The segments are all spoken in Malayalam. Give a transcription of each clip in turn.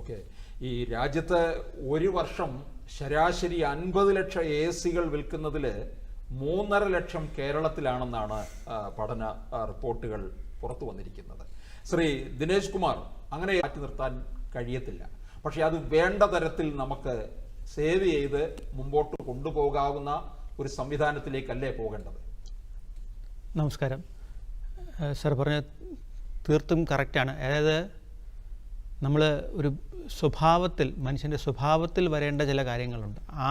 ഓക്കെ ഈ രാജ്യത്ത് ഒരു വർഷം ശരാശരി അൻപത് ലക്ഷം എ സികൾ വിൽക്കുന്നതിൽ മൂന്നര ലക്ഷം കേരളത്തിലാണെന്നാണ് പഠന റിപ്പോർട്ടുകൾ പുറത്തു വന്നിരിക്കുന്നത്. ശ്രീ ദിനേശ് കുമാർ അങ്ങനെ മാറ്റി നിർത്താൻ കഴിയത്തില്ല. പക്ഷെ അത് വേണ്ട തരത്തിൽ നമുക്ക് സേവ് ചെയ്ത് മുമ്പോട്ട് കൊണ്ടുപോകാവുന്ന ഒരു സംവിധാനത്തിലേക്കല്ലേ പോകേണ്ടത്? നമസ്കാരം. സർ പറഞ്ഞ തീർത്തും കറക്റ്റാണ്. അതായത് നമ്മൾ ഒരു സ്വഭാവത്തിൽ മനുഷ്യന്റെ സ്വഭാവത്തിൽ വരേണ്ട ചില കാര്യങ്ങളുണ്ട്. ആ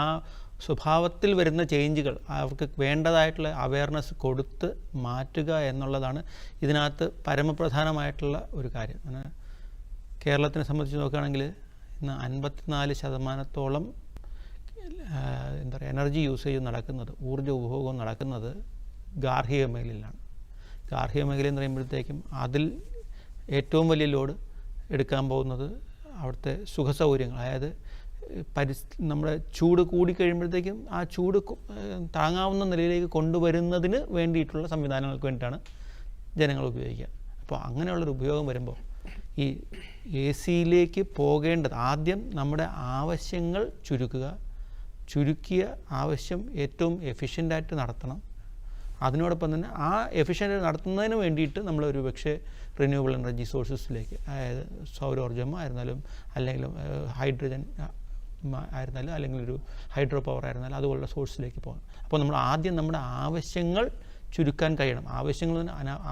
സ്വഭാവത്തിൽ വരുന്ന ചേഞ്ചുകൾ അവർക്ക് വേണ്ടതായിട്ടുള്ള അവയർനെസ് കൊടുത്ത് മാറ്റുക എന്നുള്ളതാണ് ഇതിനകത്ത് പരമപ്രധാനമായിട്ടുള്ള ഒരു കാര്യം. കേരളത്തിനെ സംബന്ധിച്ച് നോക്കുകയാണെങ്കിൽ ഇന്ന് അൻപത്തിനാല് ശതമാനത്തോളം എന്താ പറയുക എനർജി യൂസേജ് നടക്കുന്നത് ഊർജ ഉപഭോഗം നടക്കുന്നത് ഗാർഹിക മേഖലയിലാണ്. ഗാർഹിക മേഖല എന്ന് പറയുമ്പോഴത്തേക്കും അതിൽ ഏറ്റവും വലിയ ലോഡ് എടുക്കാൻ പോകുന്നത് അവിടുത്തെ സുഖസൗകര്യങ്ങൾ. അതായത് പരിസ് നമ്മുടെ ചൂട് കൂടിക്കഴിയുമ്പോഴത്തേക്കും ആ ചൂട് താങ്ങാവുന്ന നിലയിലേക്ക് കൊണ്ടുവരുന്നതിന് വേണ്ടിയിട്ടുള്ള സംവിധാനങ്ങൾക്ക് വേണ്ടിയിട്ടാണ് ജനങ്ങൾ ഉപയോഗിക്കുക. അപ്പോൾ അങ്ങനെയുള്ളൊരു ഉപയോഗം വരുമ്പോൾ ഈ എ സിയിലേക്ക് പോകേണ്ടത് ആദ്യം നമ്മുടെ ആവശ്യങ്ങൾ ചുരുക്കുക. ചുരുക്കിയ ആവശ്യം ഏറ്റവും എഫിഷ്യന്റായിട്ട് നടത്തണം. അതിനോടൊപ്പം തന്നെ ആ എഫിഷ്യന്റ് നടത്തുന്നതിന് വേണ്ടിയിട്ട് നമ്മൾ ഒരു പക്ഷേ റിന്യൂവബിൾ എനർജി സോഴ്സസിലേക്ക് അതായത് സൗരോർജമോ ആയിരുന്നാലും അല്ലെങ്കിൽ ഹൈഡ്രജൻ ആയിരുന്നാലും അല്ലെങ്കിൽ ഒരു ഹൈഡ്രോ പവർ ആയിരുന്നാലും അതുപോലുള്ള സോഴ്സിലേക്ക് പോകണം അപ്പോൾ നമ്മൾ ആദ്യം നമ്മുടെ ആവശ്യങ്ങൾ ചുരുക്കാൻ കഴിയണം. ആവശ്യങ്ങൾ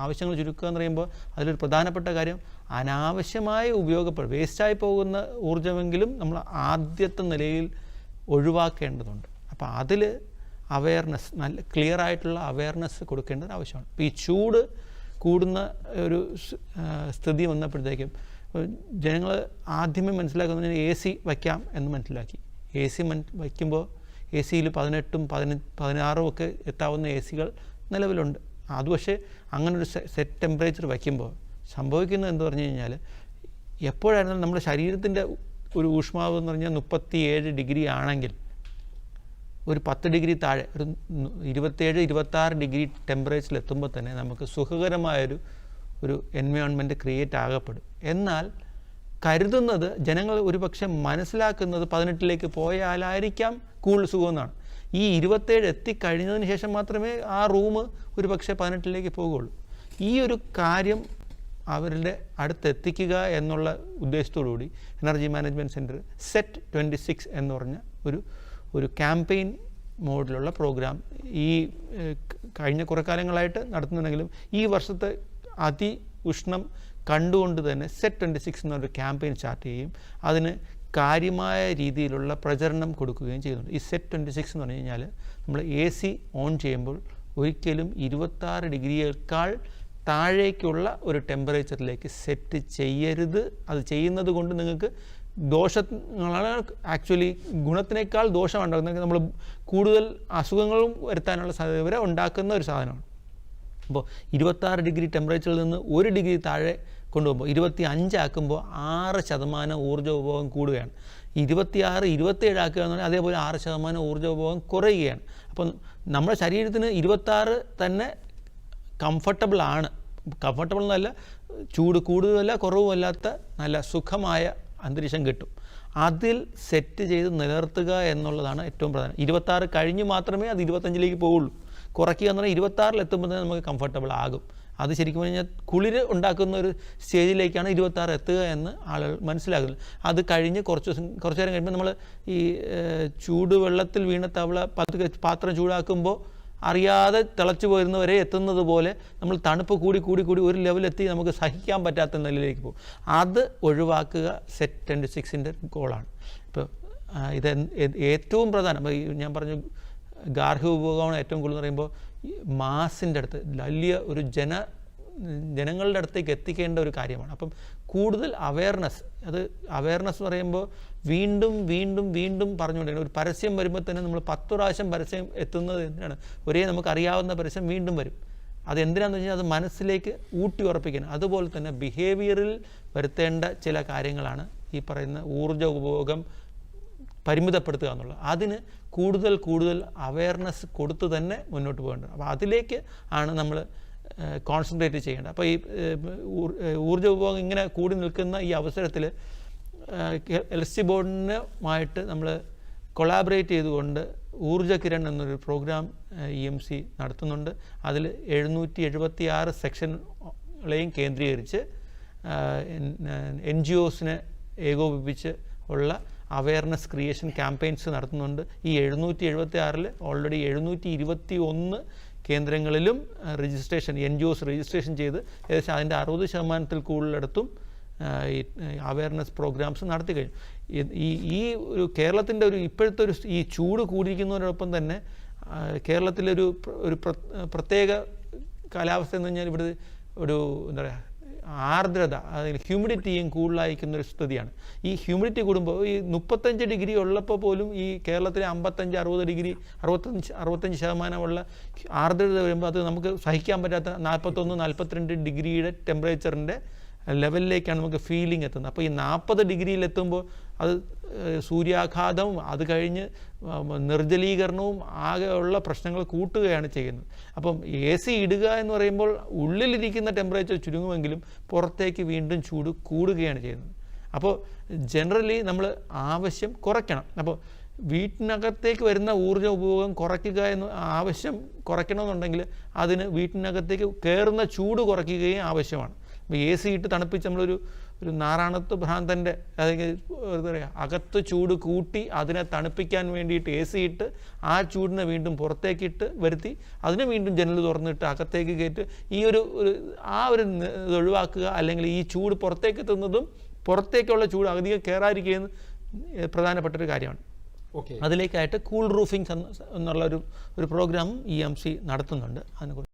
ആവശ്യങ്ങൾ ചുരുക്കുക എന്ന് പറയുമ്പോൾ അതിലൊരു പ്രധാനപ്പെട്ട കാര്യം അനാവശ്യമായി ഉപയോഗപ്പെടും വേസ്റ്റായി പോകുന്ന ഊർജമെങ്കിലും നമ്മൾ ആദ്യത്തെ നിലയിൽ ഒഴിവാക്കേണ്ടതുണ്ട്. അപ്പോൾ അതിൽ അവയർനെസ് നല്ല ക്ലിയർ ആയിട്ടുള്ള അവയർനെസ് കൊടുക്കേണ്ടത് ആവശ്യമാണ്. ഇപ്പോൾ ഈ ചൂട് കൂടുന്ന ഒരു സ്ഥിതി വന്നപ്പോഴത്തേക്കും ജനങ്ങൾ ആദ്യമേ മനസ്സിലാക്കുന്നത് എ സി വയ്ക്കാം എന്ന് മനസ്സിലാക്കി. എ സി മൻ വയ്ക്കുമ്പോൾ എ സിയിൽ പതിനെട്ടും പതിന പതിനാറും ഒക്കെ എത്താവുന്ന എ സികൾ നിലവിലുണ്ട്. അത് പക്ഷേ അങ്ങനൊരു ഒരു സെറ്റ് ടെമ്പറേച്ചർ വയ്ക്കുമ്പോൾ സംഭവിക്കുന്നത് എന്ന് പറഞ്ഞു കഴിഞ്ഞാൽ എപ്പോഴായിരുന്നാലും നമ്മുടെ ശരീരത്തിന്റെ ഒരു ഊഷ്മാവ് എന്ന് പറഞ്ഞാൽ മുപ്പത്തി ഏഴ് ഡിഗ്രി ആണെങ്കിൽ ഒരു പത്ത് ഡിഗ്രി താഴെ ഒരു ഇരുപത്തേഴ് ഇരുപത്താറ് ഡിഗ്രി ടെമ്പറേച്ചറിൽ എത്തുമ്പോൾ തന്നെ നമുക്ക് സുഖകരമായൊരു ഒരു എൻവയോൺമെന്റ് ക്രിയേറ്റ് ആകപ്പെടും. എന്നാൽ കരുതുന്നത് ജനങ്ങൾ ഒരുപക്ഷെ മനസ്സിലാക്കുന്നത് പതിനെട്ടിലേക്ക് പോയാലായിരിക്കാം കൂടുതൽ സുഖമെന്നാണ്. ഈ ഇരുപത്തേഴ് എത്തിക്കഴിഞ്ഞതിന് ശേഷം മാത്രമേ ആ റൂം ഒരു പക്ഷേ പതിനെട്ടിലേക്ക് പോകുള്ളൂ ഈ ഒരു കാര്യം അവരുടെ അടുത്തെത്തിക്കുക എന്നുള്ള ഉദ്ദേശത്തോടുകൂടി energy management centre set twenty six എന്ന് പറഞ്ഞ ഒരു ഒരു ക്യാമ്പയിൻ മോഡിലുള്ള പ്രോഗ്രാം ഈ കഴിഞ്ഞ കുറേ കാലങ്ങളായിട്ട് നടത്തുന്നുണ്ടെങ്കിലും ഈ വർഷത്തെ അതി ഉഷ്ണം കണ്ടുകൊണ്ട് തന്നെ സെറ്റ് ട്വന്റി സിക്സ് എന്നൊരു ക്യാമ്പയിൻ സ്റ്റാർട്ട് ചെയ്യുകയും അതിന് കാര്യമായ രീതിയിലുള്ള പ്രചരണം കൊടുക്കുകയും ചെയ്യുന്നുണ്ട്. ഈ സെറ്റ് ട്വന്റി സിക്സ് എന്ന് പറഞ്ഞു കഴിഞ്ഞാൽ നമ്മൾ എ സി ഓൺ ചെയ്യുമ്പോൾ ഒരിക്കലും ഇരുപത്താറ് ഡിഗ്രിയേക്കാൾ താഴേക്കുള്ള ഒരു ടെമ്പറേച്ചറിലേക്ക് സെറ്റ് ചെയ്യരുത്. അത് ചെയ്യുന്നത് കൊണ്ട് നിങ്ങൾക്ക് ദോഷങ്ങളാണ് ആക്ച്വലി ഗുണത്തിനേക്കാൾ ദോഷം ഉണ്ടാക്കുന്നത്. നമ്മൾ കൂടുതൽ അസുഖങ്ങളും വരുത്താനുള്ള സാധ്യത വരെ ഉണ്ടാക്കുന്ന ഒരു സാധനമാണ്. അപ്പോൾ ഇരുപത്താറ് ഡിഗ്രി ടെമ്പറേച്ചറിൽ നിന്ന് ഒരു ഡിഗ്രി താഴെ കൊണ്ടുപോകുമ്പോൾ ഇരുപത്തി അഞ്ചാക്കുമ്പോൾ ആറ് ശതമാനം ഊർജ ഉപഭോഗം കൂടുകയാണ്. ഇരുപത്തിയാറ് ഇരുപത്തേഴ് ആക്കുക എന്ന് പറഞ്ഞാൽ അതേപോലെ ആറ് ശതമാനം ഊർജ ഉപഭോഗം കുറയുകയാണ്. അപ്പം നമ്മുടെ ശരീരത്തിന് ഇരുപത്താറ് തന്നെ കംഫർട്ടബിൾ ആണ്. കംഫർട്ടബിൾ എന്നല്ല ചൂട് കൂടുതലല്ല കുറവുമല്ലാത്ത നല്ല സുഖമായ അന്തരീക്ഷം കിട്ടും. അതിൽ സെറ്റ് ചെയ്ത് നിലനിർത്തുക എന്നുള്ളതാണ് ഏറ്റവും പ്രധാനം. ഇരുപത്താറ് കഴിഞ്ഞ് മാത്രമേ അത് ഇരുപത്തഞ്ചിലേക്ക് പോവുള്ളൂ. കുറയ്ക്കുക എന്ന് പറഞ്ഞാൽ ഇരുപത്താറിൽ എത്തുമ്പോൾ തന്നെ നമുക്ക് കംഫർട്ടബിൾ ആകും. അത് ശരിക്കും പറഞ്ഞാൽ കുളിര് ഉണ്ടാക്കുന്ന ഒരു സ്റ്റേജിലേക്കാണ് ഇരുപത്താറ് എത്തുക എന്ന് ആളുകൾ മനസ്സിലാക്കുന്നത്. അത് കഴിഞ്ഞ് കുറച്ച് ദിവസം കുറച്ച് നേരം കഴിയുമ്പോൾ നമ്മൾ ഈ ചൂടുവെള്ളത്തിൽ വീണ തവള പാത്രം ചൂടാക്കുമ്പോൾ അറിയാതെ തിളച്ചു പോരുന്നവരെ എത്തുന്നത് പോലെ നമ്മൾ തണുപ്പ് കൂടി കൂടി കൂടി ഒരു ലെവലെത്തി നമുക്ക് സഹിക്കാൻ പറ്റാത്ത നിലയിലേക്ക് പോകും. അത് ഒഴിവാക്കുക സെറ്റ് ട്വന്റി സിക്സിന്റെ ഗോളാണ് ഇപ്പോൾ ഇത് ഏറ്റവും പ്രധാനം. ഞാൻ പറഞ്ഞു ഗാർഹിക ഉപഭോഗമാണ് ഏറ്റവും കൂടുതൽ പറയുമ്പോൾ മാസിന്റെ അടുത്ത് വലിയ ഒരു ജന ജനങ്ങളുടെ അടുത്തേക്ക് എത്തിക്കേണ്ട ഒരു കാര്യമാണ്. അപ്പം കൂടുതൽ അവയർനെസ് അത് അവയർനെസ് പറയുമ്പോൾ വീണ്ടും വീണ്ടും വീണ്ടും പറഞ്ഞുകൊണ്ടിരിക്കണം ഒരു പരസ്യം വരുമ്പോൾ തന്നെ നമ്മൾ പത്ത് പ്രാവശ്യം പരസ്യം എത്തുന്നത് എന്തിനാണ്? ഒരേ നമുക്ക് അറിയാവുന്ന പരസ്യം വീണ്ടും വരും. അത് എന്തിനാന്ന് വെച്ചാൽ അത് മനസ്സിലേക്ക് ഊട്ടി ഉറപ്പിക്കണം. അതുപോലെ തന്നെ ബിഹേവിയറിൽ വരുത്തേണ്ട ചില കാര്യങ്ങളാണ് ഈ പറയുന്ന ഊർജ ഉപഭോഗം പരിമിതപ്പെടുത്തുക എന്നുള്ളത്. അതിന് കൂടുതൽ കൂടുതൽ അവയർനെസ് കൊടുത്തു തന്നെ മുന്നോട്ട് പോകേണ്ടത്. അപ്പോൾ അതിലേക്ക് ആണ് നമ്മൾ കോൺസെൻട്രേറ്റ് ചെയ്യേണ്ടത് അപ്പോൾ ഈ ഊർജ ഉപഭോഗം ഇങ്ങനെ കൂടി നിൽക്കുന്ന ഈ അവസരത്തിൽ എൽ സി ബോർഡിനുമായിട്ട് നമ്മൾ കൊളാബറേറ്റ് ചെയ്തുകൊണ്ട് ഊർജ കിരൺ എന്നൊരു പ്രോഗ്രാം ഇ എം സി നടത്തുന്നുണ്ട്. അതിൽ എഴുന്നൂറ്റി എഴുപത്തി ആറ് സെക്ഷനുകളെയും കേന്ദ്രീകരിച്ച് എൻ ജി ഒസിനെ ഏകോപിപ്പിച്ച് ഉള്ള അവയർനെസ് ക്രിയേഷൻ ക്യാമ്പയിൻസ് നടത്തുന്നുണ്ട്. ഈ എഴുന്നൂറ്റി എഴുപത്തി ആറിൽ ഓൾറെഡി എഴുന്നൂറ്റി ഇരുപത്തി ഒന്ന് കേന്ദ്രങ്ങളിലും registration N G Os registration ചെയ്ത് ഏകദേശം അതിന്റെ അറുപത് ശതമാനത്തിൽ കൂടുതലിടത്തും ഈ അവയർനെസ് പ്രോഗ്രാംസ് നടത്തി കഴിഞ്ഞു. ഈ- ഈ ഒരു കേരളത്തിന്റെ ഒരു ഇപ്പോഴത്തെ ഒരു ഈ ചൂട് കൂടിയിരിക്കുന്നതിനോടൊപ്പം തന്നെ കേരളത്തിലൊരു ഒരു പ്രത്യേക കാലാവസ്ഥ എന്ന് പറഞ്ഞാൽ ഇവിടെ ഒരു എന്താ പറയുക ആർദ്രത അല്ലെങ്കിൽ ഹ്യൂമിഡിറ്റിയും കൂടുതലായിരിക്കുന്ന ഒരു സ്ഥിതിയാണ്. ഈ ഹ്യൂമിഡിറ്റി കൂടുമ്പോൾ ഈ മുപ്പത്തഞ്ച് ഡിഗ്രി ഉള്ളപ്പോൾ പോലും ഈ കേരളത്തിലെ അമ്പത്തഞ്ച് അറുപത് ഡിഗ്രി അറുപത്തഞ്ച് അറുപത്തഞ്ച് ശതമാനമുള്ള ആർദ്രത വരുമ്പോൾ അത് നമുക്ക് സഹിക്കാൻ പറ്റാത്ത നാൽപ്പത്തൊന്ന് നാൽപ്പത്തിരണ്ട് ഡിഗ്രിയുടെ ടെമ്പറേച്ചറിന്റെ ലെവലിലേക്കാണ് നമുക്ക് ഫീലിംഗ് എത്തുന്നത്. അപ്പോൾ ഈ നാൽപ്പത് ഡിഗ്രിയിൽ എത്തുമ്പോൾ അത് സൂര്യാഘാതവും അത് കഴിഞ്ഞ് നിർജലീകരണവും ആകെയുള്ള പ്രശ്നങ്ങൾ കൂട്ടുകയാണ് ചെയ്യുന്നത്. അപ്പം എ സി ഇടുക എന്ന് പറയുമ്പോൾ ഉള്ളിലിരിക്കുന്ന ടെമ്പറേച്ചർ ചുരുങ്ങുമെങ്കിലും പുറത്തേക്ക് വീണ്ടും ചൂട് കൂടുകയാണ് ചെയ്യുന്നത്. അപ്പോൾ ജനറലി നമ്മൾ ആവശ്യം കുറയ്ക്കണം. അപ്പോൾ വീട്ടിനകത്തേക്ക് വരുന്ന ഊർജ ഉപയോഗം കുറയ്ക്കുക എന്ന് ആവശ്യം കുറയ്ക്കണമെന്നുണ്ടെങ്കിൽ അതിന് വീട്ടിനകത്തേക്ക് കയറുന്ന ചൂട് കുറയ്ക്കുകയും ആവശ്യമാണ്. അപ്പോൾ എ സി ഇട്ട് തണുപ്പിച്ച് നമ്മളൊരു ഒരു നാറാണത്ത് ഭ്രാന്തന്റെ അല്ലെങ്കിൽ എന്താ പറയുക അകത്ത് ചൂട് കൂട്ടി അതിനെ തണുപ്പിക്കാൻ വേണ്ടിയിട്ട് എ സി ഇട്ട് ആ ചൂടിനെ വീണ്ടും പുറത്തേക്കിട്ട് വരുത്തി അതിനെ വീണ്ടും ജനൽ തുറന്നിട്ട് അകത്തേക്ക് കയറ്റി ഈ ഒരു ആ ഒരു ഇത് ഒഴിവാക്കുക അല്ലെങ്കിൽ ഈ ചൂട് പുറത്തേക്ക് എത്തുന്നതും പുറത്തേക്കുള്ള ചൂട് അധികം കയറാതിരിക്കുകയെന്ന് പ്രധാനപ്പെട്ട ഒരു കാര്യമാണ്. ഓക്കെ. അതിലേക്കായിട്ട് കൂൾ റൂഫിംഗ് എന്നുള്ള ഒരു ഒരു പ്രോഗ്രാം ഇ എം സി നടത്തുന്നുണ്ട്. അതിനെക്കുറിച്ച്